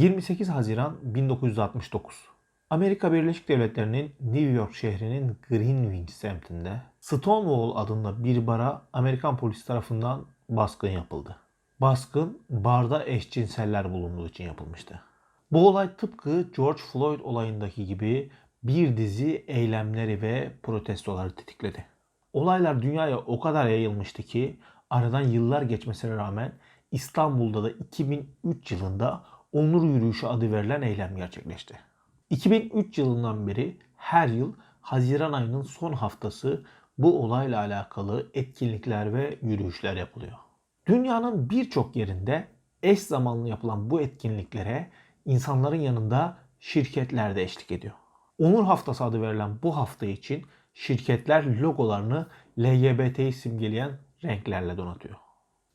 28 Haziran 1969. Amerika Birleşik Devletleri'nin New York şehrinin Greenwich semtinde Stonewall adında bir bara Amerikan polisi tarafından baskın yapıldı. Baskın barda eşcinseller bulunduğu için yapılmıştı. Bu olay tıpkı George Floyd olayındaki gibi bir dizi eylemleri ve protestoları tetikledi. Olaylar dünyaya o kadar yayılmıştı ki aradan yıllar geçmesine rağmen İstanbul'da da 2003 yılında Onur Yürüyüşü adı verilen eylem gerçekleşti. 2003 yılından beri her yıl Haziran ayının son haftası bu olayla alakalı etkinlikler ve yürüyüşler yapılıyor. Dünyanın birçok yerinde eş zamanlı yapılan bu etkinliklere insanların yanında şirketler de eşlik ediyor. Onur Haftası adı verilen bu hafta için şirketler logolarını LGBT'yi simgeleyen renklerle donatıyor.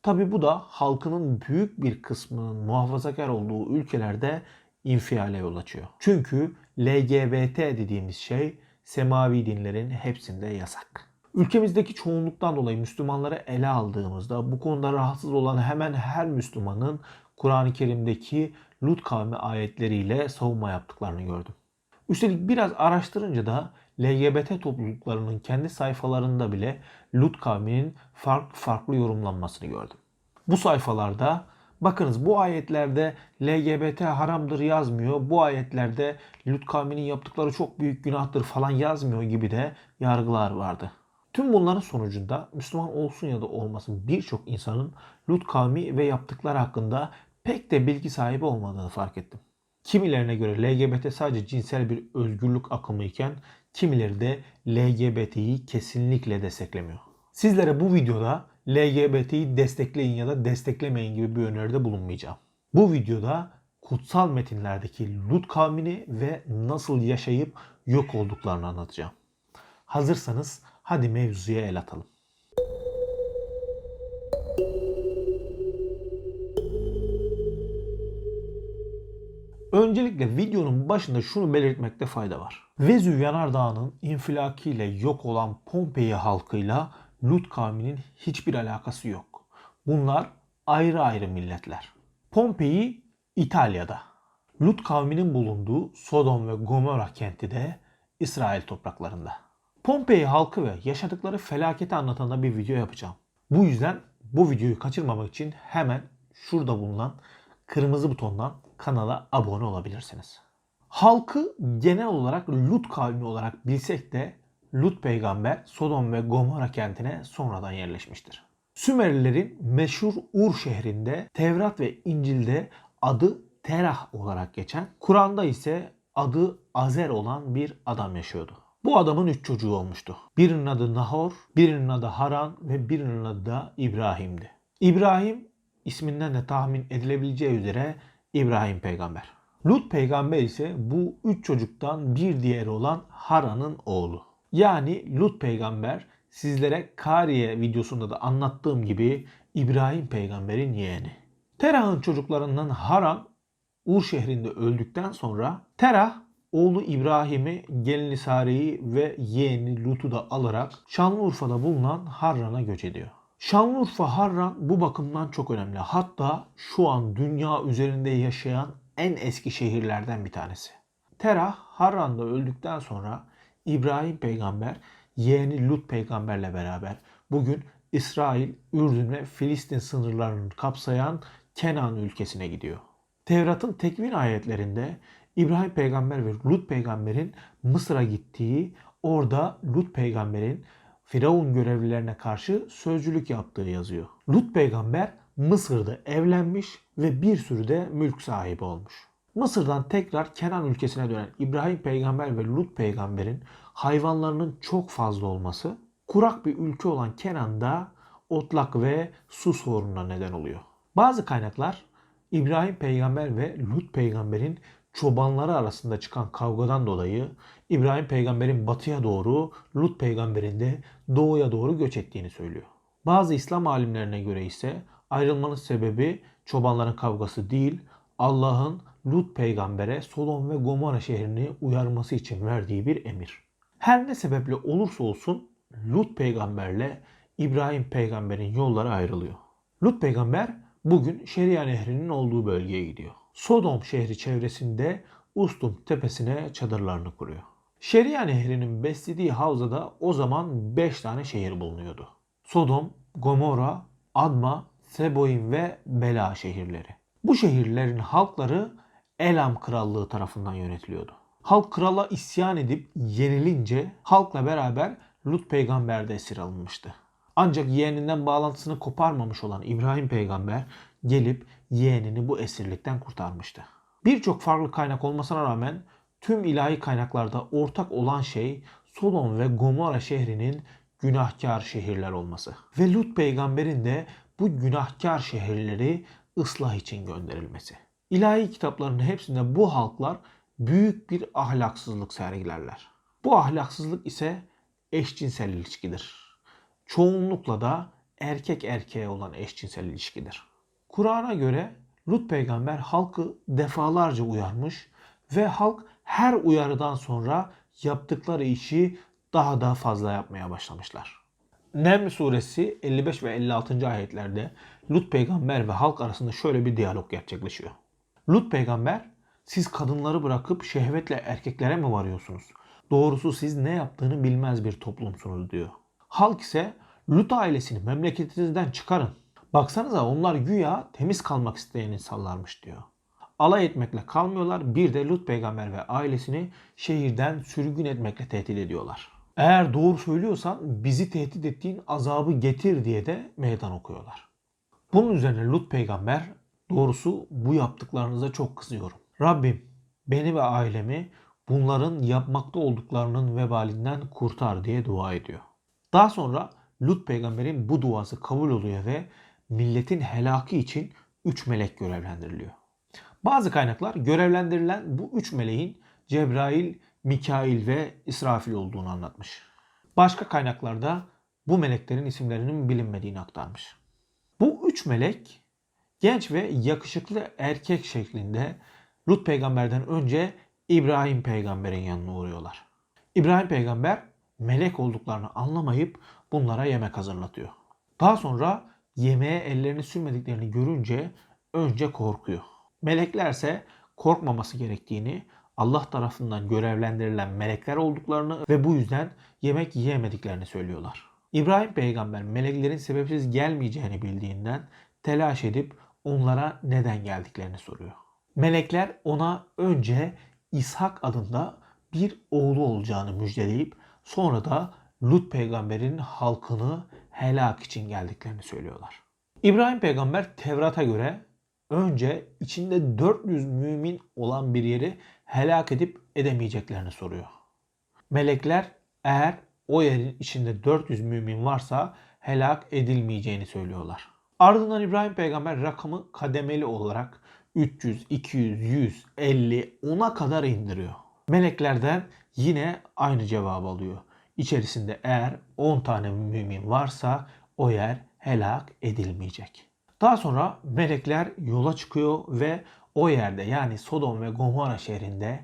Tabi bu da halkının büyük bir kısmının muhafazakar olduğu ülkelerde infiale yol açıyor. Çünkü LGBT dediğimiz şey semavi dinlerin hepsinde yasak. Ülkemizdeki çoğunluktan dolayı Müslümanları ele aldığımızda bu konuda rahatsız olan hemen her Müslümanın Kur'an-ı Kerim'deki Lut kavmi ayetleriyle savunma yaptıklarını gördüm. Üstelik biraz araştırınca da LGBT topluluklarının kendi sayfalarında bile Lut kavminin farklı farklı yorumlanmasını gördüm. Bu sayfalarda bakınız bu ayetlerde LGBT haramdır yazmıyor. Bu ayetlerde Lut kavminin yaptıkları çok büyük günahtır falan yazmıyor gibi de yargılar vardı. Tüm bunların sonucunda Müslüman olsun ya da olmasın birçok insanın Lut kavmi ve yaptıkları hakkında pek de bilgi sahibi olmadığını fark ettim. Kimilerine göre LGBT sadece cinsel bir özgürlük akımı iken kimileri de LGBT'yi kesinlikle desteklemiyor. Sizlere bu videoda LGBT'yi destekleyin ya da desteklemeyin gibi bir öneride bulunmayacağım. Bu videoda kutsal metinlerdeki Lut kavmini ve nasıl yaşayıp yok olduklarını anlatacağım. Hazırsanız hadi mevzuya el atalım. Öncelikle videonun başında şunu belirtmekte fayda var. Vezüv Yanardağı'nın infilakiyle yok olan Pompei halkıyla Lut kavminin hiçbir alakası yok. Bunlar ayrı ayrı milletler. Pompei İtalya'da. Lut kavminin bulunduğu Sodom ve Gomorra kenti de İsrail topraklarında. Pompei halkı ve yaşadıkları felaketi anlatan da bir video yapacağım. Bu yüzden bu videoyu kaçırmamak için hemen şurada bulunan kırmızı butondan kanala abone olabilirsiniz. Halkı genel olarak Lut kavmi olarak bilsek de Lut peygamber Sodom ve Gomorra kentine sonradan yerleşmiştir. Sümerlilerin meşhur Ur şehrinde Tevrat ve İncil'de adı Terah olarak geçen, Kur'an'da ise adı Azer olan bir adam yaşıyordu. Bu adamın üç çocuğu olmuştu. Birinin adı Nahor, birinin adı Haran ve birinin adı da İbrahim'di. İbrahim isminden de tahmin edilebileceği üzere İbrahim peygamber. Lut peygamber ise bu üç çocuktan bir diğeri olan Haran'ın oğlu. Yani Lut peygamber sizlere Kariye videosunda da anlattığım gibi İbrahim peygamberin yeğeni. Terah'ın çocuklarından Haran Ur şehrinde öldükten sonra Terah oğlu İbrahim'i, gelini Sare'yi ve yeğeni Lut'u da alarak Şanlıurfa'da bulunan Harran'a göç ediyor. Şanlıurfa Harran bu bakımdan çok önemli. Hatta şu an dünya üzerinde yaşayan en eski şehirlerden bir tanesi. Terah Harran'da öldükten sonra İbrahim peygamber yeğeni Lut peygamberle beraber bugün İsrail, Ürdün ve Filistin sınırlarını kapsayan Kenan ülkesine gidiyor. Tevrat'ın tekvin ayetlerinde İbrahim peygamber ve Lut peygamberin Mısır'a gittiği, orada Lut peygamberin Firavun görevlilerine karşı sözcülük yaptığı yazıyor. Lut peygamber Mısır'da evlenmiş ve bir sürü de mülk sahibi olmuş. Mısır'dan tekrar Kenan ülkesine dönen İbrahim peygamber ve Lut peygamberin hayvanlarının çok fazla olması kurak bir ülke olan Kenan'da otlak ve su sorununa neden oluyor. Bazı kaynaklar İbrahim peygamber ve Lut peygamberin çobanları arasında çıkan kavgadan dolayı İbrahim peygamberin batıya doğru, Lut peygamberin de doğuya doğru göç ettiğini söylüyor. Bazı İslam alimlerine göre ise ayrılmanın sebebi çobanların kavgası değil, Allah'ın Lut peygambere Sodom ve Gomorra şehrini uyarması için verdiği bir emir. Her ne sebeple olursa olsun Lut peygamberle İbrahim peygamberin yolları ayrılıyor. Lut peygamber bugün Şeria Nehri'nin olduğu bölgeye gidiyor. Sodom şehri çevresinde Ustum tepesine çadırlarını kuruyor. Şeria Nehri'nin beslediği havzada o zaman 5 tane şehir bulunuyordu. Sodom, Gomorra, Adma, Seboim ve Bela şehirleri. Bu şehirlerin halkları Elam Krallığı tarafından yönetiliyordu. Halk krala isyan edip yenilince halkla beraber Lut peygamber de esir alınmıştı. Ancak yeğeninden bağlantısını koparmamış olan İbrahim peygamber gelip yeğenini bu esirlikten kurtarmıştı. Birçok farklı kaynak olmasına rağmen tüm ilahi kaynaklarda ortak olan şey Sodom ve Gomorra şehrinin günahkar şehirler olması. Ve Lut peygamberin de bu günahkar şehirleri ıslah için gönderilmesi. İlahi kitapların hepsinde bu halklar büyük bir ahlaksızlık sergilerler. Bu ahlaksızlık ise eşcinsel ilişkidir. Çoğunlukla da erkek erkeğe olan eşcinsel ilişkidir. Kur'an'a göre Lut peygamber halkı defalarca uyarmış ve halk her uyarıdan sonra yaptıkları işi daha da fazla yapmaya başlamışlar. Neml suresi 55 ve 56. ayetlerde Lut peygamber ve halk arasında şöyle bir diyalog gerçekleşiyor. Lut peygamber siz kadınları bırakıp şehvetle erkeklere mi varıyorsunuz? Doğrusu siz ne yaptığını bilmez bir toplumsunuz diyor. Halk ise Lut ailesini memleketinizden çıkarın. Baksanıza onlar güya temiz kalmak isteyen insanlarmış diyor. Alay etmekle kalmıyorlar bir de Lut peygamber ve ailesini şehirden sürgün etmekle tehdit ediyorlar. Eğer doğru söylüyorsan bizi tehdit ettiğin azabı getir diye de meydan okuyorlar. Bunun üzerine Lut peygamber doğrusu bu yaptıklarınıza çok kızıyorum. Rabbim beni ve ailemi bunların yapmakta olduklarının vebalinden kurtar diye dua ediyor. Daha sonra Lut peygamberin bu duası kabul oluyor ve milletin helaki için 3 melek görevlendiriliyor. Bazı kaynaklar görevlendirilen bu 3 meleğin Cebrail, Mikail ve İsrafil olduğunu anlatmış. Başka kaynaklarda bu meleklerin isimlerinin bilinmediğini aktarmış. Bu üç melek genç ve yakışıklı erkek şeklinde Lut peygamberden önce İbrahim peygamberin yanına uğruyorlar. İbrahim peygamber melek olduklarını anlamayıp bunlara yemek hazırlatıyor. Daha sonra yemeğe ellerini sürmediklerini görünce önce korkuyor. Meleklerse korkmaması gerektiğini, Allah tarafından görevlendirilen melekler olduklarını ve bu yüzden yemek yiyemediklerini söylüyorlar. İbrahim peygamber meleklerin sebepsiz gelmeyeceğini bildiğinden telaş edip onlara neden geldiklerini soruyor. Melekler ona önce İshak adında bir oğlu olacağını müjdeleyip sonra da Lut peygamberin halkını helak için geldiklerini söylüyorlar. İbrahim peygamber Tevrat'a göre önce içinde 400 mümin olan bir yeri helak edip edemeyeceklerini soruyor. Melekler eğer o yerin içinde 400 mümin varsa helak edilmeyeceğini söylüyorlar. Ardından İbrahim peygamber rakamı kademeli olarak 300, 200, 100, 50, 10'a kadar indiriyor. Meleklerden yine aynı cevabı alıyor. İçerisinde eğer 10 tane mümin varsa o yer helak edilmeyecek. Daha sonra melekler yola çıkıyor ve o yerde yani Sodom ve Gomorra şehrinde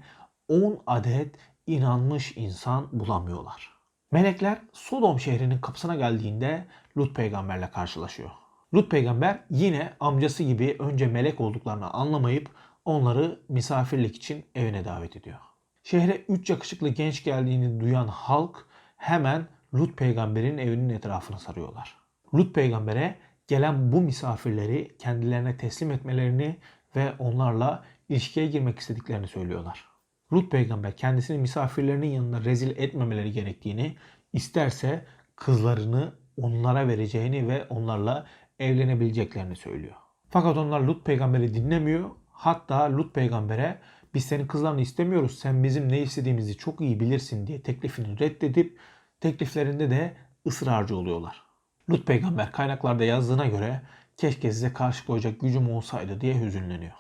10 adet inanmış insan bulamıyorlar. Melekler Sodom şehrinin kapısına geldiğinde Lut peygamberle karşılaşıyor. Lut peygamber yine amcası gibi önce melek olduklarını anlamayıp onları misafirlik için evine davet ediyor. Şehre 3 yakışıklı genç geldiğini duyan halk hemen Lut peygamberin evinin etrafını sarıyorlar. Lut peygambere gelen bu misafirleri kendilerine teslim etmelerini ve onlarla ilişkiye girmek istediklerini söylüyorlar. Lut peygamber kendisini misafirlerinin yanında rezil etmemeleri gerektiğini, isterse kızlarını onlara vereceğini ve onlarla evlenebileceklerini söylüyor. Fakat onlar Lut peygamberi dinlemiyor. Hatta Lut peygambere biz senin kızlarını istemiyoruz. Sen bizim ne istediğimizi çok iyi bilirsin diye teklifini reddedip tekliflerinde de ısrarcı oluyorlar. Lut peygamber kaynaklarda yazdığına göre keşke size karşı koyacak gücüm olsaydı diye hüzünleniyor.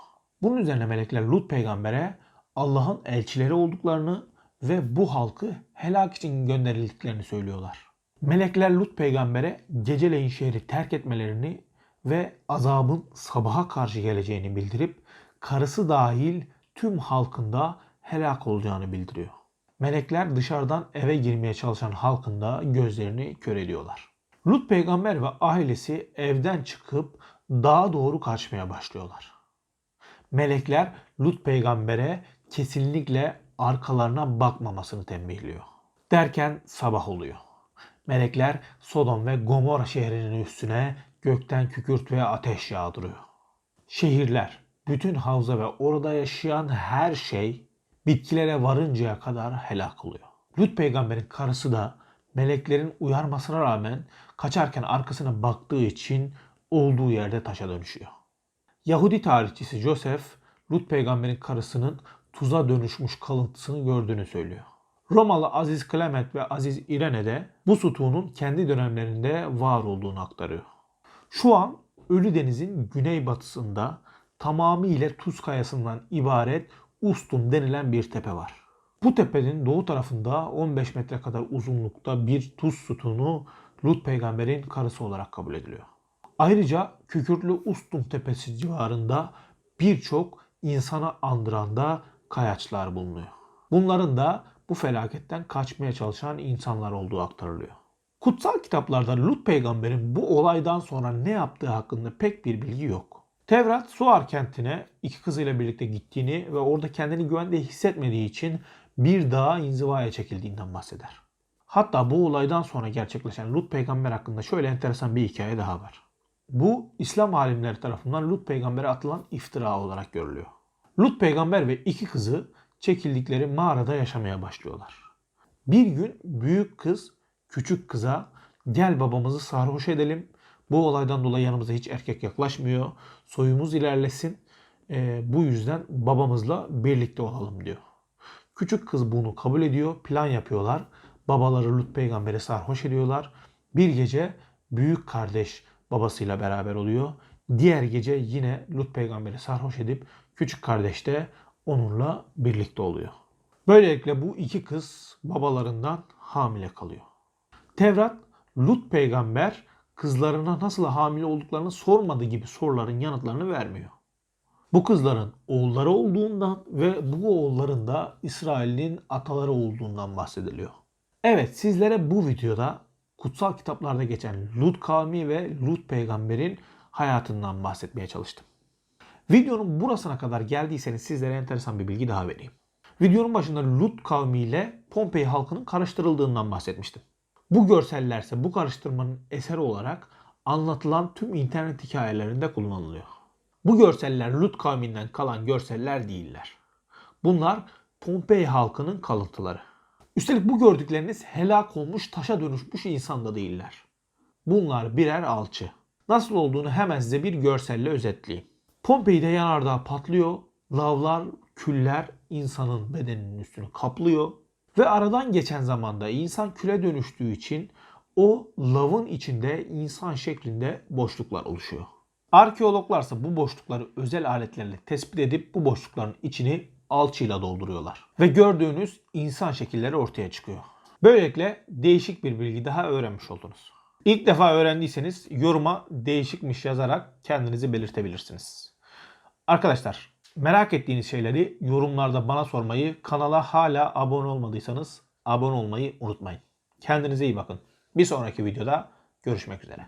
Bunun üzerine melekler Lut peygambere Allah'ın elçileri olduklarını ve bu halkı helak için gönderildiklerini söylüyorlar. Melekler Lut peygambere geceleyin şehri terk etmelerini ve azabın sabaha karşı geleceğini bildirip karısı dahil tüm halkında helak olacağını bildiriyor. Melekler dışarıdan eve girmeye çalışan halkında gözlerini kör ediyorlar. Lut peygamber ve ailesi evden çıkıp dağa doğru kaçmaya başlıyorlar. Melekler Lut peygambere kesinlikle arkalarına bakmamasını tembihliyor. Derken sabah oluyor. Melekler Sodom ve Gomorra şehrinin üstüne gökten kükürt ve ateş yağdırıyor. Şehirler, bütün havza ve orada yaşayan her şey bitkilere varıncaya kadar helak oluyor. Lut peygamberin karısı da meleklerin uyarmasına rağmen kaçarken arkasına baktığı için olduğu yerde taşa dönüşüyor. Yahudi tarihçisi Joseph, Lut peygamberin karısının tuza dönüşmüş kalıntısını gördüğünü söylüyor. Romalı Aziz Clement ve Aziz İrene de bu sütunun kendi dönemlerinde var olduğunu aktarıyor. Şu an Ölü Deniz'in güneybatısında tamamıyla tuz kayasından ibaret Ustum denilen bir tepe var. Bu tepenin doğu tarafında 15 metre kadar uzunlukta bir tuz sütunu Lut peygamberin karısı olarak kabul ediliyor. Ayrıca Kükürtlü Ustum tepesi civarında birçok insana andıran da kayaçlar bulunuyor. Bunların da bu felaketten kaçmaya çalışan insanlar olduğu aktarılıyor. Kutsal kitaplarda Lut peygamberin bu olaydan sonra ne yaptığı hakkında pek bir bilgi yok. Tevrat Suar kentine iki kızıyla birlikte gittiğini ve orada kendini güvende hissetmediği için bir dağa inzivaya çekildiğinden bahseder. Hatta bu olaydan sonra gerçekleşen Lut peygamber hakkında şöyle enteresan bir hikaye daha var. Bu İslam alimleri tarafından Lut peygambere atılan iftira olarak görülüyor. Lut peygamber ve iki kızı çekildikleri mağarada yaşamaya başlıyorlar. Bir gün büyük kız küçük kıza gel babamızı sarhoş edelim. Bu olaydan dolayı yanımıza hiç erkek yaklaşmıyor. Soyumuz ilerlesin. Ee, bu yüzden babamızla birlikte olalım diyor. Küçük kız bunu kabul ediyor. Plan yapıyorlar. Babaları Lut peygamberi sarhoş ediyorlar. Bir gece büyük kardeş babasıyla beraber oluyor. Diğer gece yine Lut peygamberi sarhoş edip küçük kardeş de onunla birlikte oluyor. Böylelikle bu iki kız babalarından hamile kalıyor. Tevrat Lut peygamber kızlarına nasıl hamile olduklarını sormadığı gibi soruların yanıtlarını vermiyor. Bu kızların oğulları olduğundan ve bu oğulların da İsrail'in ataları olduğundan bahsediliyor. Evet sizlere bu videoda kutsal kitaplarda geçen Lut kavmi ve Lut peygamberin hayatından bahsetmeye çalıştım. Videonun burasına kadar geldiyseniz sizlere enteresan bir bilgi daha vereyim. Videonun başında Lut kavmi ile Pompei halkının karıştırıldığından bahsetmiştim. Bu görsellerse bu karıştırmanın eseri olarak anlatılan tüm internet hikayelerinde kullanılıyor. Bu görseller Lut kavminden kalan görseller değiller. Bunlar Pompei halkının kalıntıları. Üstelik bu gördükleriniz helak olmuş taşa dönüşmüş insan da değiller. Bunlar birer alçı. Nasıl olduğunu hemen size bir görselle özetleyeyim. Pompei'de yanardağ patlıyor, lavlar, küller insanın bedeninin üstünü kaplıyor ve aradan geçen zamanda insan küle dönüştüğü için o lavın içinde insan şeklinde boşluklar oluşuyor. Arkeologlarsa bu boşlukları özel aletlerle tespit edip bu boşlukların içini alçıyla dolduruyorlar. Ve gördüğünüz insan şekilleri ortaya çıkıyor. Böylelikle değişik bir bilgi daha öğrenmiş oldunuz. İlk defa öğrendiyseniz yoruma değişikmiş yazarak kendinizi belirtebilirsiniz. Arkadaşlar merak ettiğiniz şeyleri yorumlarda bana sormayı, kanala hala abone olmadıysanız abone olmayı unutmayın. Kendinize iyi bakın. Bir sonraki videoda görüşmek üzere.